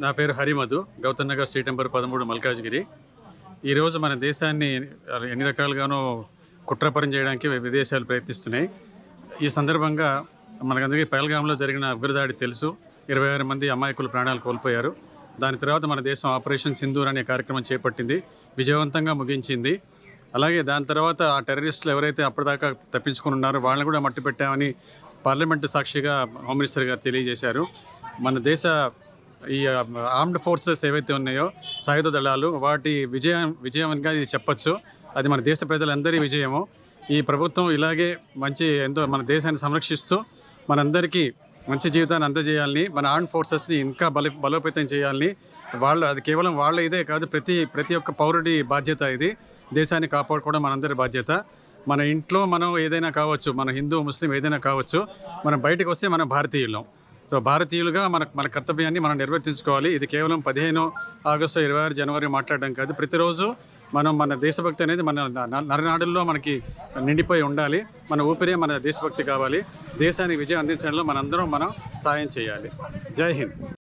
నా పేరు Harimadhu Gautam Nagar street number పదమూడు మల్కాజ్గిరి. ఈరోజు మన దేశాన్ని ఎన్ని రకాలుగానో కుట్రపరం చేయడానికి విదేశాలు ప్రయత్నిస్తున్నాయి. ఈ సందర్భంగా మనకందరికీ పహల్గామ్లో జరిగిన ఉగ్రదాడి తెలుసు. ఇరవై ఆరు మంది అమాయకులు ప్రాణాలు కోల్పోయారు. దాని తర్వాత మన దేశం ఆపరేషన్ సింధూర్ అనే కార్యక్రమం చేపట్టింది. విజయవంతంగా ముగించింది. అలాగే దాని తర్వాత ఆ టెర్రరిస్టులు ఎవరైతే అప్పటిదాకా తప్పించుకుని ఉన్నారో వాళ్ళని కూడా మట్టి పెట్టామని పార్లమెంటు సాక్షిగా హోమ్ మినిస్టర్ గారు తెలియజేశారు. మన దేశ ఈ ఆర్మ్డ్ ఫోర్సెస్ ఏవైతే ఉన్నాయో సాయుధ దళాలు వాటి విజయం విజయంగా ఇది చెప్పచ్చు. అది మన దేశ ప్రజలందరి విజయము. ఈ ప్రభుత్వం ఇలాగే మంచి ఎంతో మన దేశాన్ని సంరక్షిస్తూ మనందరికీ మంచి జీవితాన్ని అందజేయాలని మన ఆర్మ్ ఫోర్సెస్ని ఇంకా బల బలోపేతం చేయాలని వాళ్ళు అది కేవలం వాళ్ళ ఇదే కాదు ప్రతి ప్రతి ఒక్క పౌరుడి బాధ్యత ఇది. దేశాన్ని కాపాడుకోవడం మనందరి బాధ్యత. మన ఇంట్లో మనం ఏదైనా కావచ్చు మన హిందూ ముస్లిం ఏదైనా కావచ్చు మనం బయటకు వస్తే మనం భారతీయులం. సో భారతీయులుగా మన మన కర్తవ్యాన్ని మనం నిర్వర్తించుకోవాలి. ఇది కేవలం పదిహేను ఆగస్టు ఇరవై ఆరు జనవరి మాట్లాడడం కాదు. ప్రతిరోజు మనం మన దేశభక్తి అనేది మన నరనాడుల్లో మనకి నిండిపోయి ఉండాలి. మన ఊపిరే మన దేశభక్తి కావాలి. దేశానికి విజయం అందించడంలో మనందరం మనం సాయం చేయాలి. జై హింద్.